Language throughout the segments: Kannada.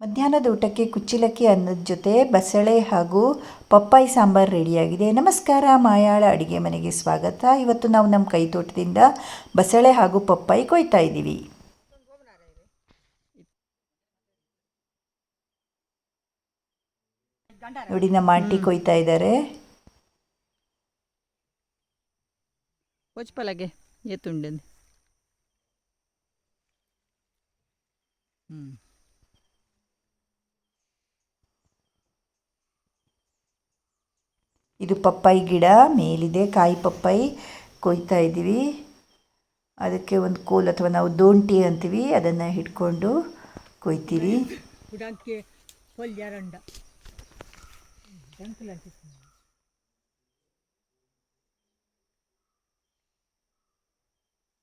ಮಧ್ಯಾಹ್ನದ ಊಟಕ್ಕೆ ಕುಚ್ಚಿಲಕ್ಕಿ ಅನ್ನದ ಜೊತೆ ಬಸಳೆ ಹಾಗೂ ಪಪ್ಪಾಯಿ ಸಾಂಬಾರು ರೆಡಿಯಾಗಿದೆ. ನಮಸ್ಕಾರ, ಮಾಯಾಳ ಅಡುಗೆ ಮನೆಗೆ ಸ್ವಾಗತ. ಇವತ್ತು ನಾವು ನಮ್ಮ ಕೈ ತೋಟದಿಂದ ಬಸಳೆ ಹಾಗೂ ಪಪ್ಪಾಯಿ ಕೊಯ್ತಾ ಇದ್ದೀವಿ. ನೋಡಿ, ನಮ್ಮ ಆಂಟಿ ಕೊಯ್ತಾ ಇದ್ದಾರೆ. ಹ್ಞೂ ಇದು ಪಪ್ಪಾಯಿ ಗಿಡ ಮೇಲಿದೆ ಕಾಯಿ ಪಪ್ಪಾಯಿ. ಕೊಯ್ತಾ ಇದ್ದೀವಿ. ಅದಕ್ಕೆ ಒಂದು ಕೋಲ್ ಅಥವಾ ನಾವು ದೋಂಟಿ ಅಂತೀವಿ ಅದನ್ನು ಹಿಡ್ಕೊಂಡು ಕೊಯ್ತೀವಿ.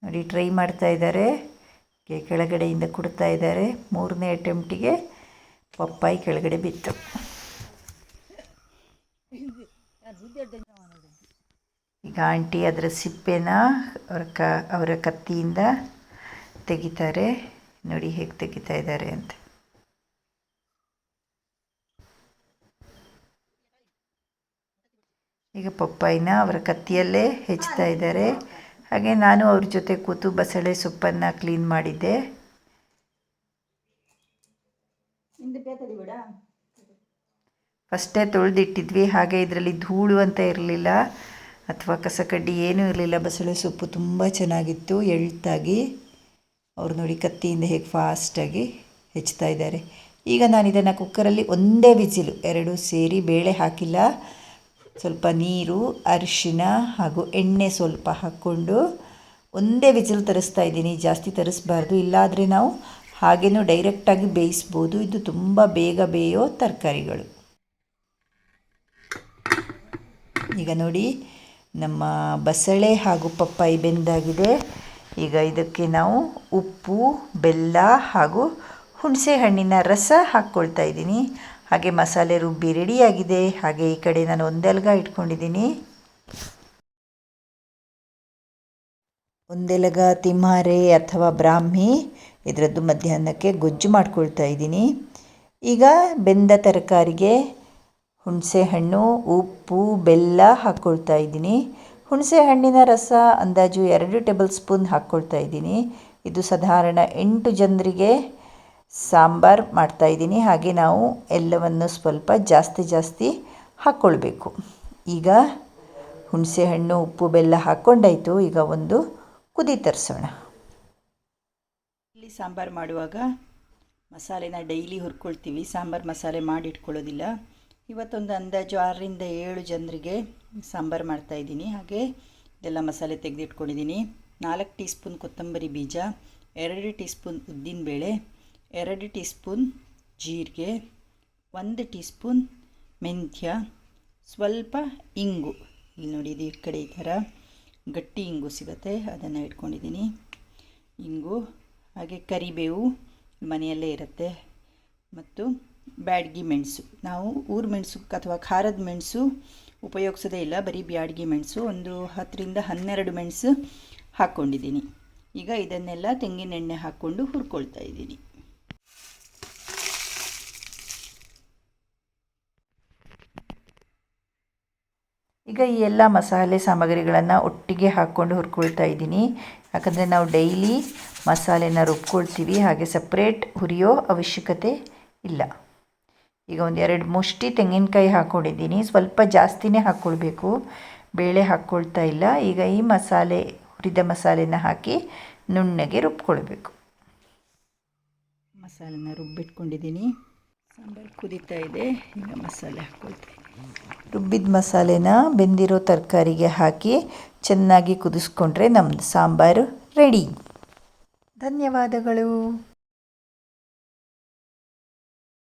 ನೋಡಿ ಟ್ರೈ ಮಾಡ್ತಾ ಇದ್ದಾರೆ. ಕೆಳಗಡೆಯಿಂದ ಕೊಡ್ತಾ ಇದ್ದಾರೆ. ಮೂರನೇ ಅಟೆಂಪ್ಟಿಗೆ ಪಪ್ಪಾಯಿ ಕೆಳಗಡೆ ಬಿತ್ತು. ಈಗ ಆಂಟಿ ಅದರ ಸಿಪ್ಪೆನ ಅವರ ಕ, ಅವರ ಕತ್ತಿಯಿಂದ ತೆಗಿತಾರೆ. ನೋಡಿ ಹೇಗೆ ತೆಗಿತಾ ಇದ್ದಾರೆ ಅಂತ. ಈಗ ಪಪ್ಪಾಯಿನ ಅವರ ಕತ್ತಿಯಲ್ಲೇ ಹೆಚ್ಚುತ್ತಾ ಇದ್ದಾರೆ. ಹಾಗೆ ನಾನು ಅವ್ರ ಜೊತೆ ಕೂತು ಬಸಳೆ ಸೊಪ್ಪನ್ನು ಕ್ಲೀನ್ ಮಾಡಿದ್ದೆ. ಫಸ್ಟೇ ತೊಳೆದಿಟ್ಟಿದ್ವಿ. ಹಾಗೆ ಇದರಲ್ಲಿ ಧೂಳು ಅಂತ ಇರಲಿಲ್ಲ. ಅಥವಾ ಕಸಕಡ್ಡಿ ಏನೂ ಇರಲಿಲ್ಲ. ಬಸಳೆ ಸೊಪ್ಪು ತುಂಬ ಚೆನ್ನಾಗಿತ್ತು. ಎಳ್ತಾಗಿ ಅವ್ರು ನೋಡಿ ಕತ್ತಿಯಿಂದ ಹೇಗೆ ಫಾಸ್ಟಾಗಿ ಹೆಚ್ಚುತ್ತಾ ಇದ್ದಾರೆ. ಈಗ ನಾನು ಇದನ್ನು ಕುಕ್ಕರಲ್ಲಿ ಒಂದೇ ವಿಜಿಲ್ ಎರಡು ಸೇರಿ ಬೇಳೆ ಹಾಕಿಲ್ಲ. ಸ್ವಲ್ಪ ನೀರು, ಅರಿಶಿನ ಹಾಗೂ ಎಣ್ಣೆ ಸ್ವಲ್ಪ ಹಾಕ್ಕೊಂಡು ಒಂದೇ ವಿಜಿಲ್ ತರಿಸ್ತಾ ಇದ್ದೀನಿ. ಜಾಸ್ತಿ ತರಿಸ್ಬಾರ್ದು. ಇಲ್ಲಾದರೆ ನಾವು ಹಾಗೇನೂ ಡೈರೆಕ್ಟಾಗಿ ಬೇಯಿಸ್ಬೋದು. ಇದು ತುಂಬ ಬೇಗ ಬೇಯೋ ತರಕಾರಿಗಳು. ಈಗ ನೋಡಿ, ನಮ್ಮ ಬಸಳೆ ಹಾಗೂ ಪಪ್ಪಾಯಿ ಬೆಂದಾಗಿದೆ. ಈಗ ಇದಕ್ಕೆ ನಾವು ಉಪ್ಪು, ಬೆಲ್ಲ ಹಾಗೂ ಹುಣಸೆ ಹಣ್ಣಿನ ರಸ ಹಾಕ್ಕೊಳ್ತಾ ಇದ್ದೀನಿ. ಹಾಗೆ ಮಸಾಲೆ ರುಬ್ಬಿ ರೆಡಿಯಾಗಿದೆ. ಹಾಗೆ ಈ ಕಡೆ ನಾನು ಒಂದೆಲ್ಗ ಇಟ್ಕೊಂಡಿದ್ದೀನಿ. ಒಂದೆಲಗ ತಿಮ್ಮಾರೆ ಅಥವಾ ಬ್ರಾಹ್ಮಿ, ಇದರದ್ದು ಮಧ್ಯಾಹ್ನಕ್ಕೆ ಗೊಜ್ಜು ಮಾಡ್ಕೊಳ್ತಾ ಇದ್ದೀನಿ. ಈಗ ಬೆಂದ ತರಕಾರಿಗೆ ಹುಣಸೆ ಹಣ್ಣು, ಉಪ್ಪು, ಬೆಲ್ಲ ಹಾಕ್ಕೊಳ್ತಾ ಇದ್ದೀನಿ. ಹುಣಸೆಹಣ್ಣಿನ ರಸ ಅಂದಾಜು ಎರಡು ಟೇಬಲ್ ಸ್ಪೂನ್ ಹಾಕ್ಕೊಳ್ತಾ ಇದ್ದೀನಿ. ಇದು ಸಾಧಾರಣ ಎಂಟು ಜನರಿಗೆ ಸಾಂಬಾರು ಮಾಡ್ತಾಯಿದ್ದೀನಿ ಹಾಗೆ ನಾವು ಎಲ್ಲವನ್ನು ಸ್ವಲ್ಪ ಜಾಸ್ತಿ ಜಾಸ್ತಿ ಹಾಕ್ಕೊಳ್ಬೇಕು ಈಗ ಹುಣಸೆಹಣ್ಣು ಉಪ್ಪು, ಬೆಲ್ಲ ಹಾಕ್ಕೊಂಡಾಯಿತು ಈಗ ಒಂದು ಕುದಿ ತರಿಸೋಣ. ಇಲ್ಲಿ ಸಾಂಬಾರು ಮಾಡುವಾಗ ಮಸಾಲೆನ ಡೈಲಿ ಹುರ್ಕೊಳ್ತೀವಿ. ಸಾಂಬಾರು ಮಸಾಲೆ ಮಾಡಿ ಇಟ್ಕೊಳ್ಳೋದಿಲ್ಲ ಇವತ್ತೊಂದು ಅಂದಾಜು ಆರರಿಂದ ಏಳು ಜನರಿಗೆ ಸಾಂಬಾರು ಮಾಡ್ತಾಯಿದ್ದೀನಿ ಹಾಗೆ ಇದೆಲ್ಲ ಮಸಾಲೆ ತೆಗೆದಿಟ್ಕೊಂಡಿದ್ದೀನಿ. ನಾಲ್ಕು ಟೀ ಸ್ಪೂನ್ ಕೊತ್ತಂಬರಿ ಬೀಜ, ಎರಡು ಟೀ ಸ್ಪೂನ್ ಉದ್ದಿನಬೇಳೆ ಎರಡು ಟೀ ಸ್ಪೂನ್ ಜೀರಿಗೆ, ಒಂದು ಟೀ ಸ್ಪೂನ್ ಮೆಂತ್ಯ, ಸ್ವಲ್ಪ ಇಂಗು. ಇಲ್ಲಿ ನೋಡಿ, ಇದು ಈ ಕಡೆ ಈ ಥರ ಗಟ್ಟಿ ಇಂಗು ಸಿಗುತ್ತೆ. ಅದನ್ನು ಇಟ್ಕೊಂಡಿದ್ದೀನಿ. ಇಂಗು, ಹಾಗೆ ಕರಿಬೇವು ಮನೆಯಲ್ಲೇ ಇರುತ್ತೆ. ಮತ್ತು ಬ್ಯಾಡಗಿ ಮೆಣಸು. ನಾವು ಊರು ಮೆಣಸು ಅಥವಾ ಖಾರದ ಮೆಣಸು ಉಪಯೋಗಿಸೋದೇ ಇಲ್ಲ, ಬರೀ ಬ್ಯಾಡ್ಗಿ ಮೆಣಸು. ಒಂದು ಹತ್ತರಿಂದ ಹನ್ನೆರಡು ಮೆಣಸು ಹಾಕ್ಕೊಂಡಿದ್ದೀನಿ ಈಗ ಇದನ್ನೆಲ್ಲ ತೆಂಗಿನೆಣ್ಣೆ ಹಾಕ್ಕೊಂಡು ಹುರ್ಕೊಳ್ತಾ ಇದ್ದೀನಿ. ಈಗ ಈ ಎಲ್ಲ ಮಸಾಲೆ ಸಾಮಗ್ರಿಗಳನ್ನು ಒಟ್ಟಿಗೆ ಹಾಕ್ಕೊಂಡು ಹುರ್ಕೊಳ್ತಾ ಇದ್ದೀನಿ. ಯಾಕಂದರೆ ನಾವು ಡೈಲಿ ಮಸಾಲೆನ ರುಬ್ಕೊಳ್ತೀವಿ, ಹಾಗೆ ಸಪ್ರೇಟ್ ಹುರಿಯೋ ಅವಶ್ಯಕತೆ ಇಲ್ಲ. ಈಗ ಒಂದು ಎರಡು ಮುಷ್ಟಿ ತೆಂಗಿನಕಾಯಿ ಹಾಕ್ಕೊಂಡಿದ್ದೀನಿ ಸ್ವಲ್ಪ ಜಾಸ್ತಿನೇ ಹಾಕ್ಕೊಳ್ಬೇಕು ಬೇಳೆ ಹಾಕ್ಕೊಳ್ತಾ ಇಲ್ಲ. ಈಗ ಈ ಮಸಾಲೆ ಹುರಿದ ಮಸಾಲೆನ ಹಾಕಿ ನುಣ್ಣಗೆ ರುಬ್ಕೊಳ್ಬೇಕು. ಮಸಾಲೆನ ರುಬ್ಬಿಟ್ಕೊಂಡಿದ್ದೀನಿ. ಸಾಂಬಾರು ಕುದೀತಾ ಇದೆ. ಈಗ ಮಸಾಲೆ ಹಾಕ್ಕೊಳ್ತೀನಿ ರುಬ್ಬಿದ ಮಸಾಲೆನ ಬೆಂದಿರೋ ತರಕಾರಿಗೆ ಹಾಕಿ ಚೆನ್ನಾಗಿ ಕುದಿಸ್ಕೊಂಡ್ರೆ ನಮ್ಮದು ಸಾಂಬಾರು ರೆಡಿ. ಧನ್ಯವಾದಗಳು.